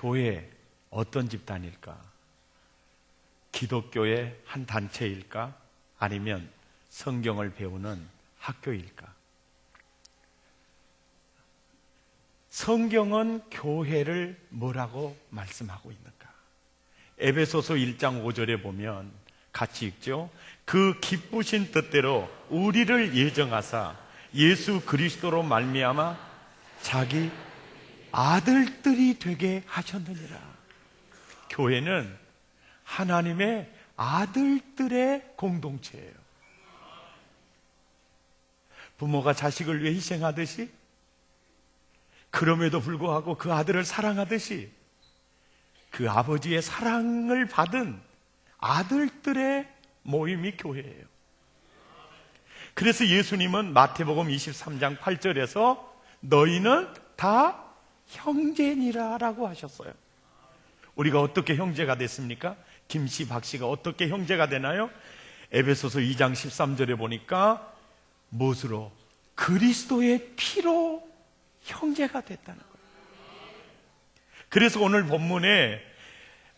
교회 어떤 집단일까? 기독교의 한 단체일까? 아니면 성경을 배우는 학교일까? 성경은 교회를 뭐라고 말씀하고 있는가? 에베소서 1장 5절에 보면 같이 읽죠. 그 기쁘신 뜻대로 우리를 예정하사 예수 그리스도로 말미암아 자기 아들들이 되게 하셨느니라. 교회는 하나님의 아들들의 공동체예요. 부모가 자식을 위해 희생하듯이 그럼에도 불구하고 그 아들을 사랑하듯이 그 아버지의 사랑을 받은 아들들의 모임이 교회예요. 그래서 예수님은 마태복음 23장 8절에서 너희는 다 형제니라라고 하셨어요. 우리가 어떻게 형제가 됐습니까? 김씨, 박씨가 어떻게 형제가 되나요? 에베소서 2장 13절에 보니까 무엇으로? 그리스도의 피로 형제가 됐다는 거예요. 그래서 오늘 본문에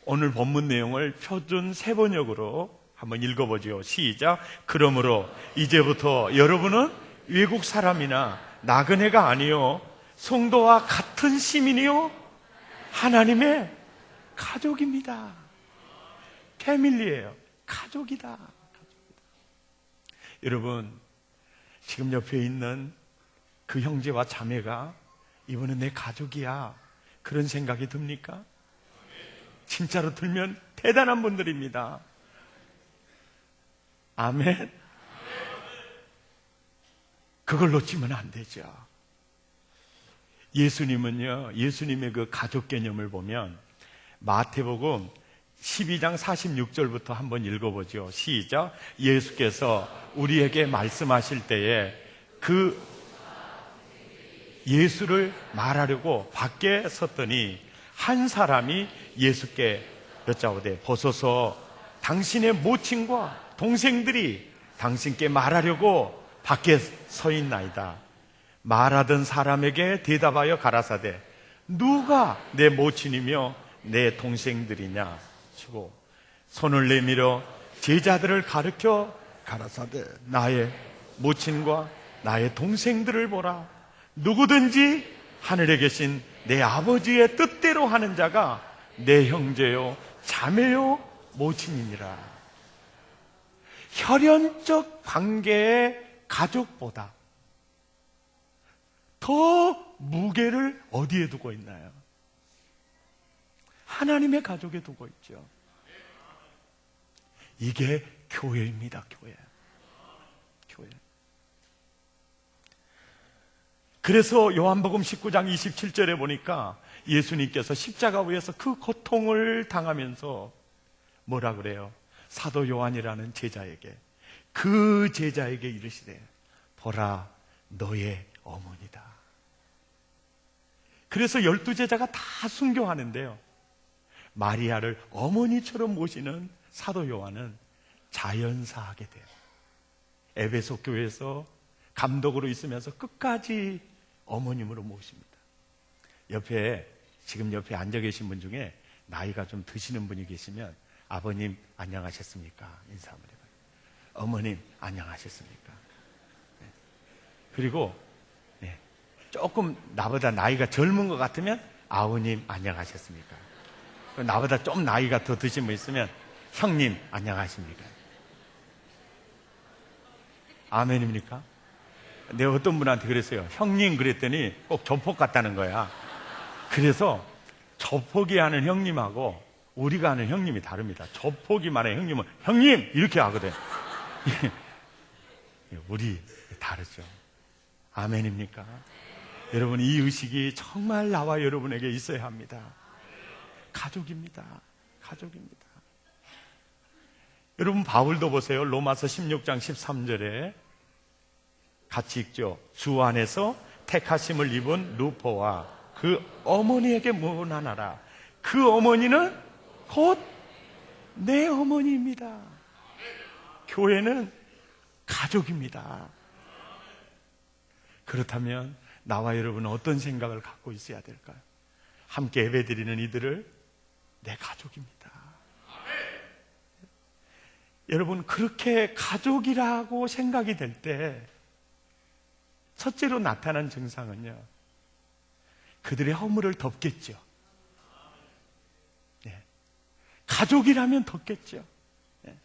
오늘 본문 내용을 표준 세 번역으로 한번 읽어보죠. 시작. 그러므로 이제부터 여러분은 외국 사람이나 나그네가 아니요 성도와 같은 시민이요 하나님의 가족입니다. 패밀리예요. 가족이다. 가족이다. 여러분 지금 옆에 있는 그 형제와 자매가 이번에 내 가족이야. 그런 생각이 듭니까? 진짜로 들면 대단한 분들입니다. 아멘. 그걸 놓치면 안 되죠. 예수님은요, 예수님의 그 가족 개념을 보면 마태복음 12장 46절부터 한번 읽어보죠. 시작. 예수께서 우리에게 말씀하실 때에 그 예수를 말하려고 밖에 섰더니 한 사람이 예수께 여짜오되 보소서 당신의 모친과 동생들이 당신께 말하려고 밖에 서 있나이다. 말하던 사람에게 대답하여 가라사대 누가 내 모친이며 내 동생들이냐? 치고 손을 내밀어 제자들을 가르켜 가라사대 나의 모친과 나의 동생들을 보라. 누구든지 하늘에 계신 내 아버지의 뜻대로 하는 자가 내 형제요 자매요 모친이니라. 혈연적 관계의 가족보다 더 무게를 어디에 두고 있나요? 하나님의 가족에 두고 있죠. 이게 교회입니다, 교회. 교회. 그래서 요한복음 19장 27절에 보니까 예수님께서 십자가 위에서 그 고통을 당하면서 뭐라 그래요? 사도 요한이라는 제자에게 그 제자에게 이르시되 보라 너의 어머니다. 그래서 열두 제자가 다 순교하는데요. 마리아를 어머니처럼 모시는 사도 요한은 자연사하게 돼요. 에베소 교회에서 감독으로 있으면서 끝까지 어머님으로 모십니다. 옆에 지금 옆에 앉아 계신 분 중에 나이가 좀 드시는 분이 계시면 아버님 안녕하셨습니까? 인사 한번 해봐요. 어머님 안녕하셨습니까? 네. 그리고 네. 조금 나보다 나이가 젊은 것 같으면 아우님 안녕하셨습니까? 나보다 좀 나이가 더 드신 분 있으면 형님 안녕하십니까? 아멘입니까? 내가 어떤 분한테 그랬어요. 형님 그랬더니 꼭 조폭 같다는 거야. 그래서 조폭이 하는 형님하고 우리가 하는 형님이 다릅니다. 조폭이 말해 형님은 형님 이렇게 하거든. 우리 다르죠. 아멘입니까? 여러분 이 의식이 정말 나와 여러분에게 있어야 합니다. 가족입니다. 가족입니다. 여러분 바울도 보세요. 로마서 16장 13절에 같이 읽죠. 주 안에서 택하심을 입은 루포와 그 어머니에게 문안하라. 그 어머니는 곧 내 어머니입니다. 교회는 가족입니다. 그렇다면 나와 여러분은 어떤 생각을 갖고 있어야 될까요? 함께 예배 드리는 이들을 내 가족입니다. 여러분, 그렇게 가족이라고 생각이 될 때, 첫째로 나타난 증상은요, 그들의 허물을 덮겠죠. 예. 가족이라면 덮겠죠. 예.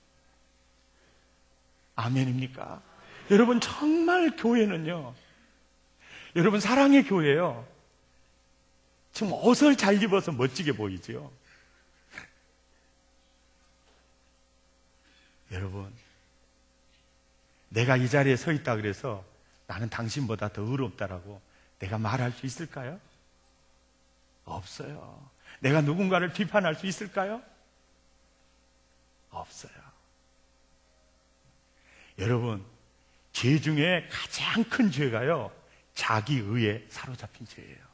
아멘입니까? 여러분, 정말 교회는요, 여러분, 사랑의 교회요, 지금 옷을 잘 입어서 멋지게 보이죠. 여러분, 내가 이 자리에 서 있다 그래서 나는 당신보다 더 의롭다라고 내가 말할 수 있을까요? 없어요. 내가 누군가를 비판할 수 있을까요? 없어요. 여러분, 죄 중에 가장 큰 죄가요, 자기 의에 사로잡힌 죄예요.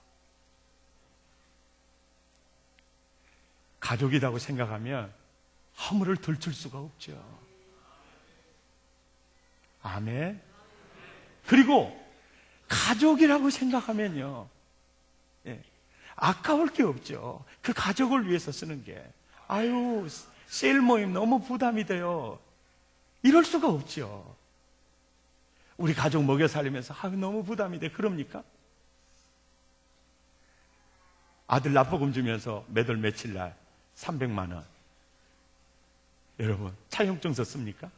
가족이라고 생각하면 허물을 들출 수가 없죠. 아멘. 그리고 가족이라고 생각하면요. 예, 아까울 게 없죠. 그 가족을 위해서 쓰는 게. 아유, 세일 모임 너무 부담이 돼요. 이럴 수가 없죠. 우리 가족 먹여 살리면서 아유, 너무 부담이 돼. 그럽니까? 아들 납부금 주면서 매달 며칠 날 300만 원. 여러분, 차용증서 씁니까?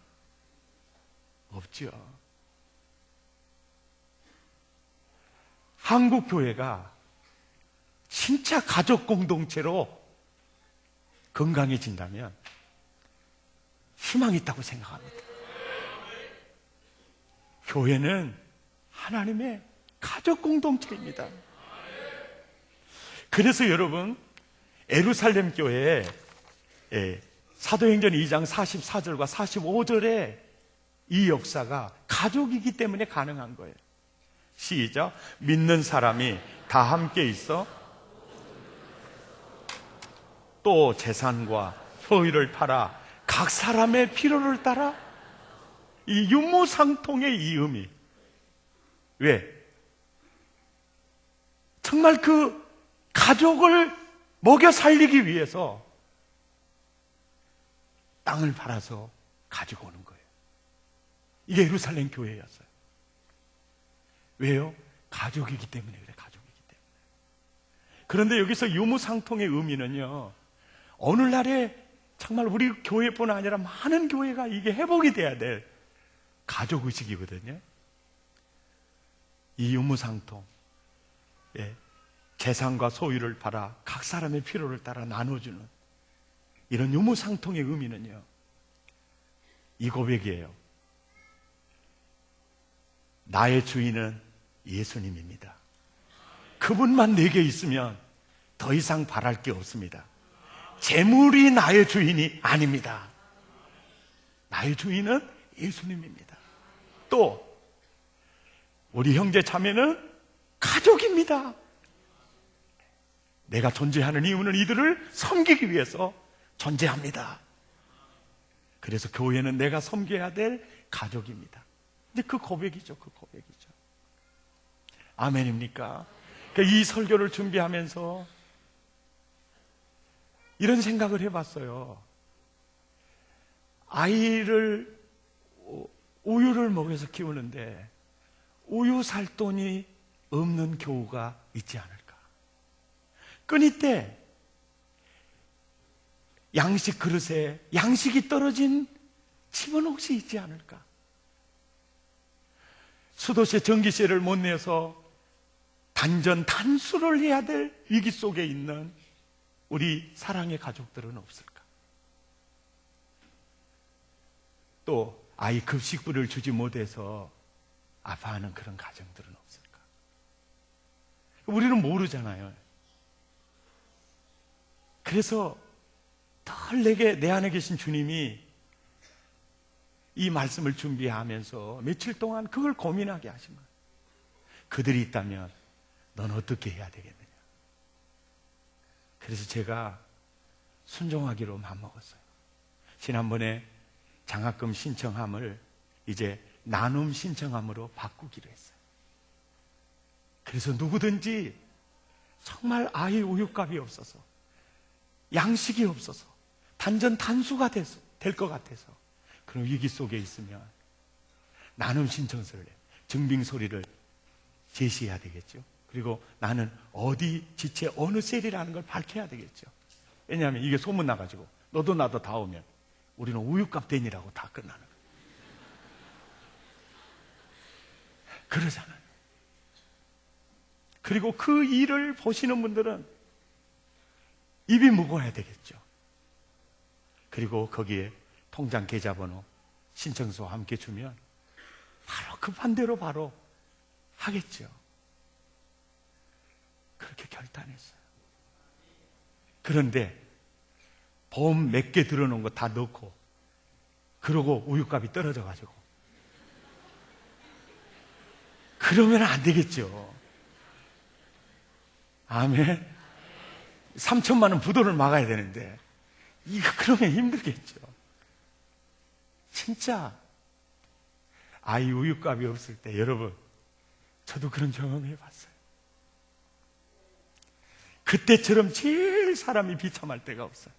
없죠. 한국 교회가 진짜 가족 공동체로 건강해진다면 희망이 있다고 생각합니다. 교회는 하나님의 가족 공동체입니다. 그래서 여러분, 에루살렘 교회에 예, 사도행전 2장 44절과 45절에 이 역사가 가족이기 때문에 가능한 거예요. 시작. 믿는 사람이 다 함께 있어 또 재산과 소유를 팔아 각 사람의 필요를 따라 이 유무상통의 이 의미. 왜? 정말 그 가족을 먹여 살리기 위해서 땅을 팔아서 가지고 오는 거예요. 이게 예루살렘 교회였어요. 왜요? 가족이기 때문에 그래, 가족이기 때문에. 그런데 여기서 유무상통의 의미는요, 오늘날에 정말 우리 교회뿐 아니라 많은 교회가 이게 회복이 돼야 될 가족 의식이거든요. 이 유무상통. 예. 재산과 소유를 팔아 각 사람의 필요를 따라 나눠주는 이런 유무상통의 의미는요. 이 고백이에요. 나의 주인은 예수님입니다. 그분만 내게 있으면 더 이상 바랄 게 없습니다. 재물이 나의 주인이 아닙니다. 나의 주인은 예수님입니다. 또, 우리 형제 자매는 가족입니다. 내가 존재하는 이유는 이들을 섬기기 위해서 존재합니다. 그래서 교회는 내가 섬겨야 될 가족입니다. 근데 그 고백이죠, 그 고백이죠. 아멘입니까? 그러니까 이 설교를 준비하면서 이런 생각을 해봤어요. 아이를 우유를 먹여서 키우는데 우유 살 돈이 없는 교우가 있지 않을까? 끊이 때 양식 그릇에 양식이 떨어진 집은 혹시 있지 않을까? 수도세 전기세를 못 내서 단전 단수를 해야 될 위기 속에 있는 우리 사랑의 가족들은 없을까? 또 아이 급식비를 주지 못해서 아파하는 그런 가정들은 없을까? 우리는 모르잖아요. 그래서 덜 내게 내 안에 계신 주님이 이 말씀을 준비하면서 며칠 동안 그걸 고민하게 하신 거예요. 그들이 있다면 넌 어떻게 해야 되겠느냐. 그래서 제가 순종하기로 마음먹었어요. 지난번에 장학금 신청함을 이제 나눔 신청함으로 바꾸기로 했어요. 그래서 누구든지 정말 아이 우유값이 없어서 양식이 없어서 단전 단수가 될것 같아서 그런 위기 속에 있으면 나눔 신청서를 내 증빙 소리를 제시해야 되겠죠. 그리고 나는 어디 지체 어느 셀이라는 걸 밝혀야 되겠죠. 왜냐하면 이게 소문 나가지고 너도 나도 다 오면 우리는 우유값 대니라고 다 끝나는 거예요. 그러잖아요. 그리고 그 일을 보시는 분들은 입이 무거워야 되겠죠. 그리고 거기에 통장 계좌번호, 신청서와 함께 주면 바로 급한 대로 바로 하겠죠. 그렇게 결단했어요. 그런데 보험 몇개 들어놓은 거 다 넣고 그러고 우유값이 떨어져 가지고 그러면 안 되겠죠. 아멘. 3천만 원 부도를 막아야 되는데 이거 그러면 힘들겠죠. 진짜 아이 우유값이 없을 때 여러분 저도 그런 경험해 봤어요. 그때처럼 제일 사람이 비참할 때가 없어요.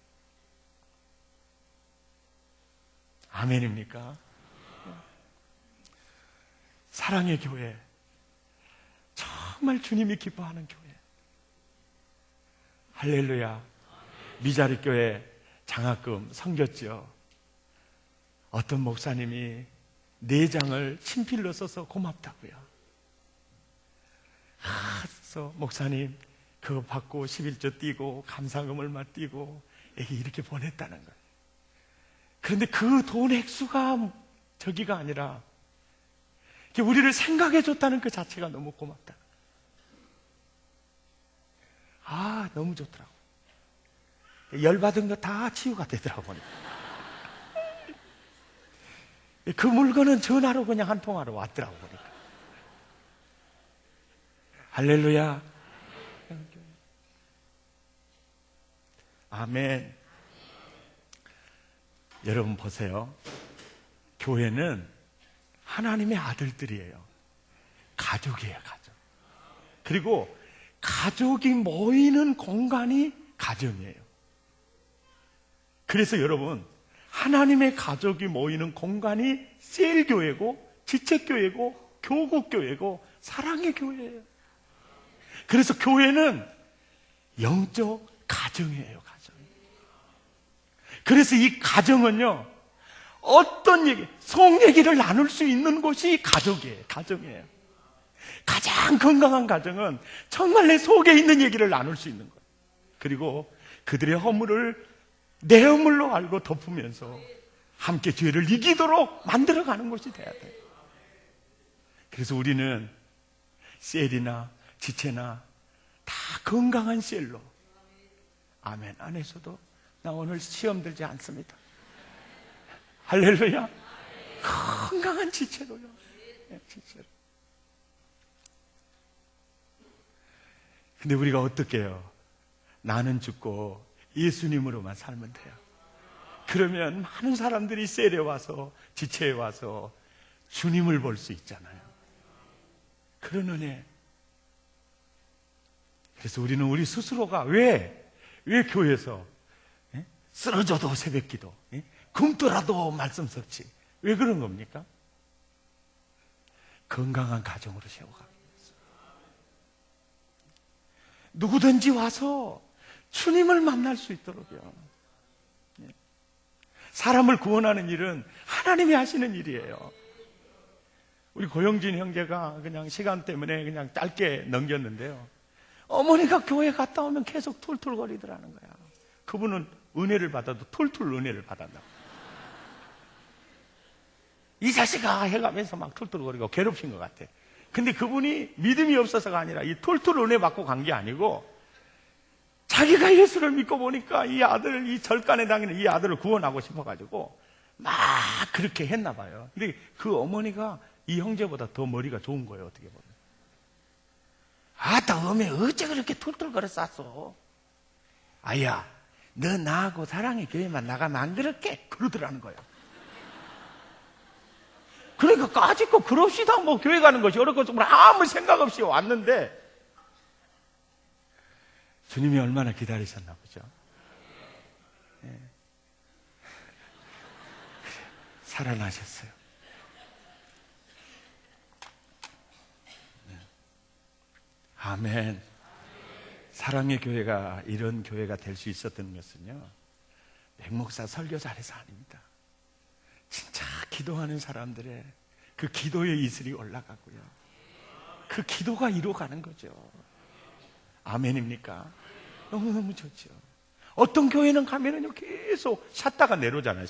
아멘입니까? 사랑의 교회. 정말 주님이 기뻐하는 교회. 할렐루야. 미자리 교회 장학금 섬겼죠. 어떤 목사님이 네 장을 친필로 써서 고맙다고요. 아, 그래서 목사님 그거 받고 11조 띄고 감사금 얼마 띄고 애기 이렇게 보냈다는 거예요. 그런데 그 돈 액수가 저기가 아니라 우리를 생각해 줬다는 그 자체가 너무 고맙다. 아, 너무 좋더라고. 열받은 거 다 치유가 되더라고, 보니까. 그 물건은 전화로 그냥 한 통화로 왔더라고, 보니까. 할렐루야. 아멘. 여러분 보세요. 교회는 하나님의 아들들이에요. 가족이에요, 가족. 그리고 가족이 모이는 공간이 가정이에요. 그래서 여러분, 하나님의 가족이 모이는 공간이 셀교회고, 지체교회고, 교국교회고, 사랑의 교회예요. 그래서 교회는 영적 가정이에요, 가정. 그래서 이 가정은요, 어떤 얘기, 속 얘기를 나눌 수 있는 곳이 가족이에요, 가정이에요. 가장 건강한 가정은 정말 내 속에 있는 얘기를 나눌 수 있는 거예요. 그리고 그들의 허물을 내 허물로 알고 덮으면서 함께 죄를 이기도록 만들어가는 것이 돼야 돼요. 그래서 우리는 셀이나 지체나 다 건강한 셀로 아멘 안에서도 나 오늘 시험 들지 않습니다. 할렐루야. 건강한 지체로요. 네, 지체로. 근데 우리가 어떻게 해요? 나는 죽고 예수님으로만 살면 돼요. 그러면 많은 사람들이 셀에 와서 지체에 와서 주님을 볼 수 있잖아요. 그런 은혜. 그래서 우리는 우리 스스로가 왜, 왜 교회에서 예? 쓰러져도 새벽 기도, 예? 굶더라도 말씀 섭지. 왜 그런 겁니까? 건강한 가정으로 세워가. 누구든지 와서 주님을 만날 수 있도록요. 예. 사람을 구원하는 일은 하나님이 하시는 일이에요. 우리 고영진 형제가 그냥 시간 때문에 그냥 짧게 넘겼는데요. 어머니가 교회 갔다 오면 계속 툴툴거리더라는 거야. 그분은 은혜를 받아도 툴툴 은혜를 받았다고. 이 자식아 해가면서 막 툴툴거리고 괴롭힌 것 같아. 근데 그분이 믿음이 없어서가 아니라 이 툴툴 은혜 받고 간 게 아니고 자기가 예수를 믿고 보니까 이 아들, 이 절간에 당기는 이 아들을 구원하고 싶어가지고 막 그렇게 했나 봐요. 근데 그 어머니가 이 형제보다 더 머리가 좋은 거예요, 어떻게 보면. 아따, 어메, 어째 그렇게 툴툴거려 쌌어? 아야, 너 나하고 사랑의 교회만 나가면 안 그렇게? 그러더라는 거예요. 그러니까 까짓거 그럽시다 뭐 교회 가는 것이 어렵고 정말 아무 생각 없이 왔는데 주님이 얼마나 기다리셨나 보죠. 예. 살아나셨어요. 네. 아멘. 사랑의 교회가 이런 교회가 될 수 있었던 것은요, 백목사 설교 잘해서 아닙니다. 진짜 기도하는 사람들의 그 기도의 이슬이 올라가고요. 그 기도가 이루어가는 거죠. 아멘입니까? 너무너무 좋죠. 어떤 교회는 가면은요, 계속 샷다가 내려오잖아요.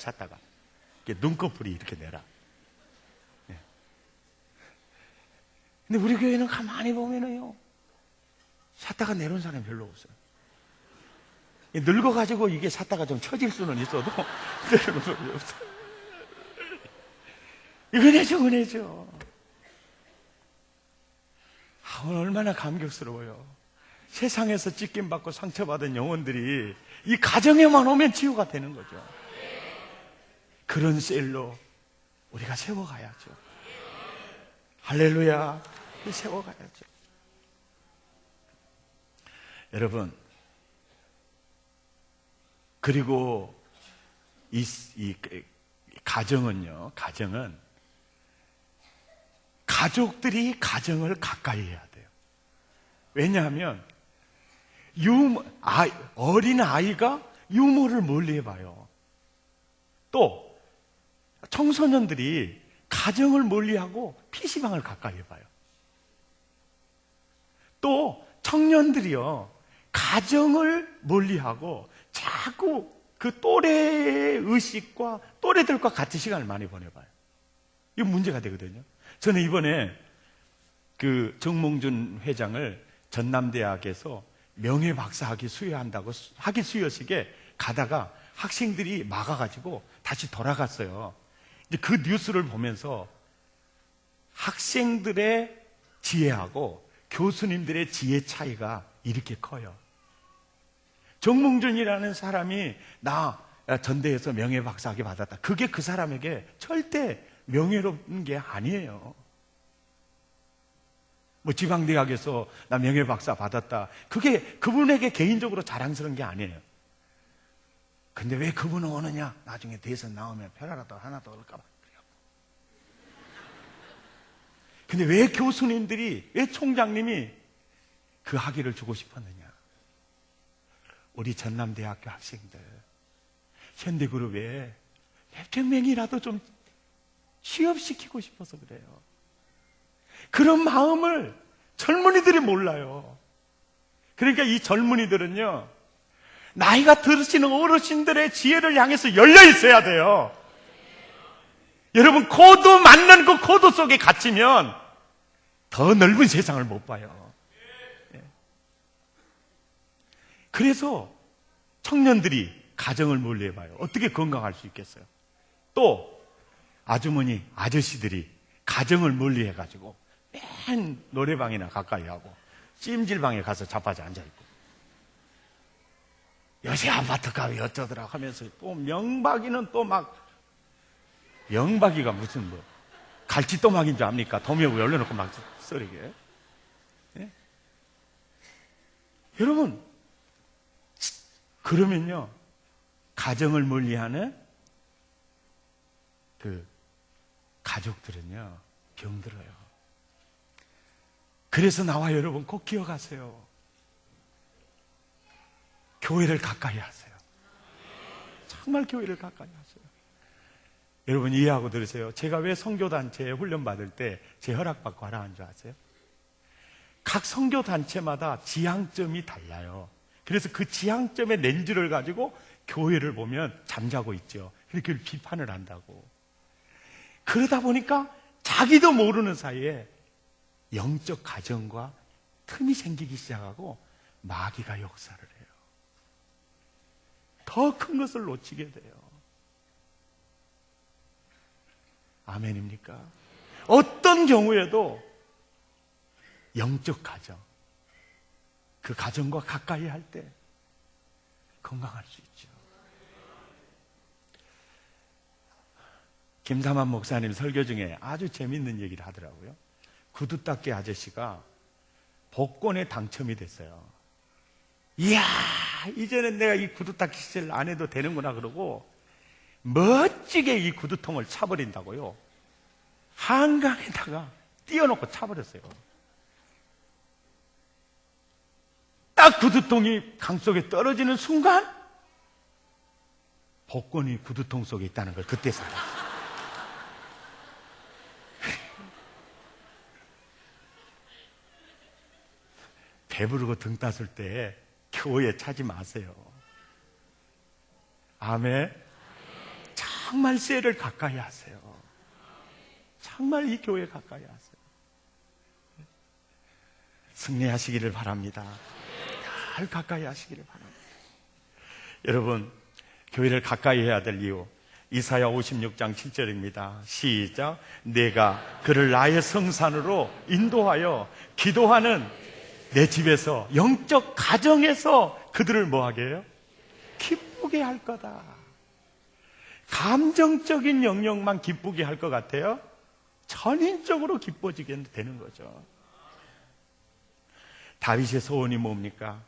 이렇게 눈꺼풀이 이렇게 내라. 네. 근데 우리 교회는 가만히 보면은요, 샷다가 내려온 사람이 별로 없어요. 늙어가지고 이게 샷다가 좀 처질 수는 있어도, 내려오는 사람이 없어요. 은혜죠, 은혜죠. 아, 얼마나 감격스러워요. 세상에서 찢김받고 상처받은 영혼들이 이 가정에만 오면 치유가 되는 거죠. 그런 셀로 우리가 세워가야죠. 할렐루야. 세워가야죠. 여러분, 그리고 이, 이 가정은요, 가정은 가족들이 가정을 가까이 해야 돼요. 왜냐하면 유머, 아, 어린 아이가 유머를 멀리 해봐요. 또 청소년들이 가정을 멀리하고 PC방을 가까이 해봐요. 또 청년들이요 가정을 멀리하고 자꾸 그 또래의 의식과 또래들과 같이 시간을 많이 보내봐요. 이거 문제가 되거든요. 저는 이번에 그 정몽준 회장을 전남대학에서 명예 박사학위 수여한다고 학위 수여식에 가다가 학생들이 막아가지고 다시 돌아갔어요. 이제 그 뉴스를 보면서 학생들의 지혜하고 교수님들의 지혜 차이가 이렇게 커요. 정몽준이라는 사람이 나 전대에서 명예 박사학위 받았다. 그게 그 사람에게 절대 명예로운 게 아니에요. 뭐 지방대학에서 나 명예 박사 받았다. 그게 그분에게 개인적으로 자랑스러운 게 아니에요. 근데 왜 그분은 오느냐? 나중에 대선 나오면 편하라도 하나 더 올까봐. 근데 왜 교수님들이, 왜 총장님이 그 학위를 주고 싶었느냐? 우리 전남대학교 학생들, 현대그룹에 몇 명이라도 좀 취업시키고 싶어서 그래요. 그런 마음을 젊은이들이 몰라요. 그러니까 이 젊은이들은요, 나이가 들으시는 어르신들의 지혜를 향해서 열려 있어야 돼요. 여러분, 코드 맞는 그 코드 속에 갇히면 더 넓은 세상을 못 봐요. 예. 그래서 청년들이 가정을 몰래봐요. 어떻게 건강할 수 있겠어요? 또 아주머니, 아저씨들이 가정을 멀리 해가지고 맨 노래방이나 가까이 하고 찜질방에 가서 자빠져 앉아있고 요새 아파트 값이 어쩌더라 하면서 또 명박이는 또 막 명박이가 무슨 뭐 갈치또막인 줄 압니까? 도미하고 열려놓고 막 썰이게 예? 여러분 그러면요 가정을 멀리하는 그 가족들은요 병들어요. 그래서 나와 여러분 꼭 기억하세요. 교회를 가까이 하세요. 정말 교회를 가까이 하세요. 여러분 이해하고 들으세요. 제가 왜 성교단체에 훈련받을 때 제 허락받고 하라는 줄 아세요? 각 성교단체마다 지향점이 달라요. 그래서 그 지향점의 렌즈를 가지고 교회를 보면 잠자고 있죠. 이렇게 비판을 한다고. 그러다 보니까 자기도 모르는 사이에 영적 가정과 틈이 생기기 시작하고 마귀가 역사를 해요. 더 큰 것을 놓치게 돼요. 아멘입니까? 어떤 경우에도 영적 가정, 그 가정과 가까이 할 때 건강할 수 있죠. 김삼환 목사님 설교 중에 아주 재밌는 얘기를 하더라고요. 구두 닦기 아저씨가 복권에 당첨이 됐어요. 이야, 이제는 내가 이 구두 닦기 시절 안 해도 되는구나 그러고 멋지게 이 구두통을 차버린다고요. 한강에다가 띄워놓고 차버렸어요. 딱 구두통이 강 속에 떨어지는 순간 복권이 구두통 속에 있다는 걸 그때 살았어요. 배부르고 등 땄을 때 교회 차지 마세요. 아멘. 정말 쇠를 가까이 하세요. 정말 이 교회 가까이 하세요. 승리하시기를 바랍니다. 잘 가까이 하시기를 바랍니다. 여러분, 교회를 가까이 해야 될 이유. 이사야 56장 7절입니다. 시작. 내가 그를 나의 성산으로 인도하여 기도하는 내 집에서 영적 가정에서 그들을 뭐하게 해요? 기쁘게 할 거다. 감정적인 영역만 기쁘게 할 것 같아요? 전인적으로 기뻐지게 되는 거죠. 다윗의 소원이 뭡니까?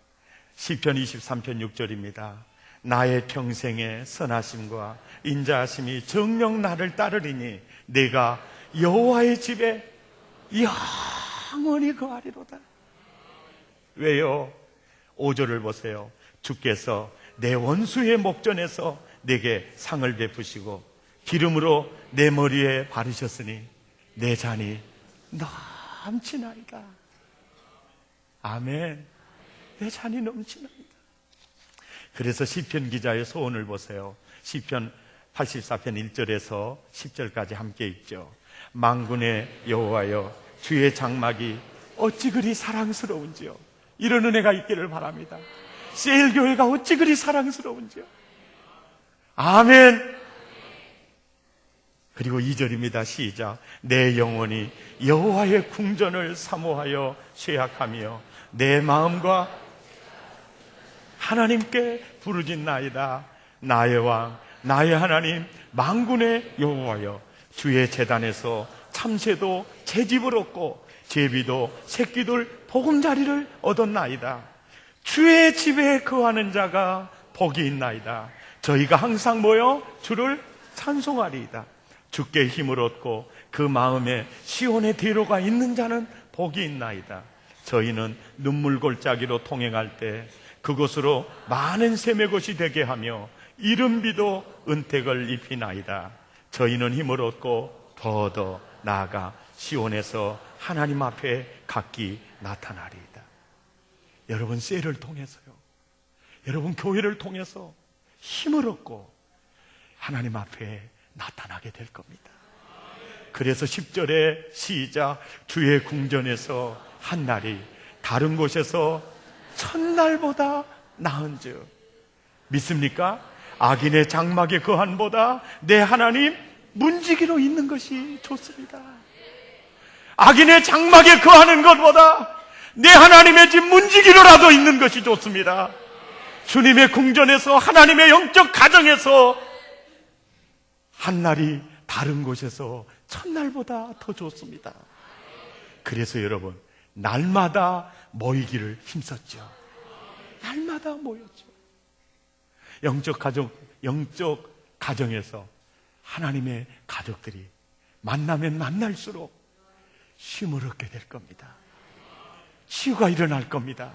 시편 23편 6절입니다. 나의 평생의 선하심과 인자하심이 정령 나를 따르리니 내가 여호와의 집에 영원히 거하리로다. 왜요? 5절을 보세요. 주께서 내 원수의 목전에서 내게 상을 베푸시고 기름으로 내 머리에 바르셨으니 내 잔이 넘치나이다. 아멘. 내 잔이 넘치나이다. 그래서 시편 기자의 소원을 보세요. 시편 84편 1절에서 10절까지 함께 읽죠. 망군의 여호와여 주의 장막이 어찌 그리 사랑스러운지요. 이런 은혜가 있기를 바랍니다. 세일 교회가 어찌 그리 사랑스러운지요. 아멘. 그리고 2절입니다. 시작. 내 영혼이 여호와의 궁전을 사모하여 쇠약하며 내 마음과 하나님께 부르짖나이다. 나의 왕, 나의 하나님, 망군의 여호와여 주의 재단에서 참새도 제 집을 얻고 제비도 새끼들 보금자리를 얻었나이다. 주의 집에 거하는 자가 복이 있나이다. 저희가 항상 모여 주를 찬송하리이다. 주께 힘을 얻고 그 마음에 시온의 대로가 있는 자는 복이 있나이다. 저희는 눈물 골짜기로 통행할 때 그곳으로 많은 샘의 곳이 되게 하며 이른 비도 은택을 입히나이다. 저희는 힘을 얻고 더더 나아가 시온에서 하나님 앞에 각기 나타나리이다. 여러분 셀을 통해서요. 여러분 교회를 통해서 힘을 얻고 하나님 앞에 나타나게 될 겁니다. 그래서 10절에 시작 주의 궁전에서 한 날이 다른 곳에서 첫날보다 나은즉 믿습니까? 악인의 장막의 거한보다 내 하나님 문지기로 있는 것이 좋습니다. 악인의 장막에 거하는 것보다 내 하나님의 집 문지기로라도 있는 것이 좋습니다. 주님의 궁전에서 하나님의 영적 가정에서 한 날이 다른 곳에서 첫날보다 더 좋습니다. 그래서 여러분, 날마다 모이기를 힘썼죠. 날마다 모였죠. 영적 가정, 영적 가정에서 하나님의 가족들이 만나면 만날수록 힘을 얻게 될 겁니다. 치유가 일어날 겁니다.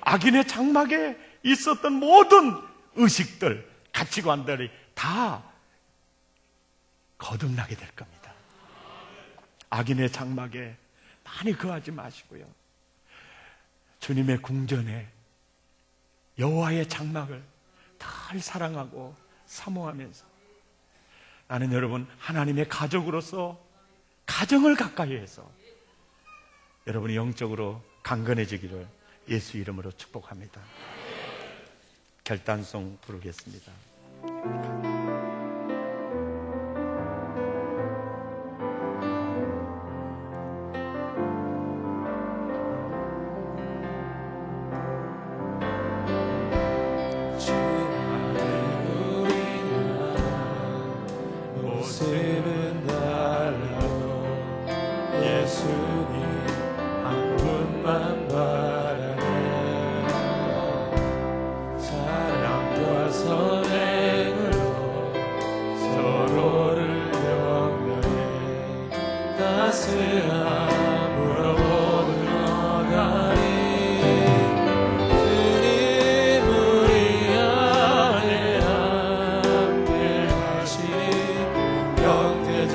악인의 장막에 있었던 모든 의식들, 가치관들이 다 거듭나게 될 겁니다. 악인의 장막에 많이 거하지 마시고요. 주님의 궁전에 여호와의 장막을 덜 사랑하고 사모하면서 나는 여러분 하나님의 가족으로서 가정을 가까이 해서 여러분이 영적으로 강건해지기를 예수 이름으로 축복합니다. 결단송 부르겠습니다. 형제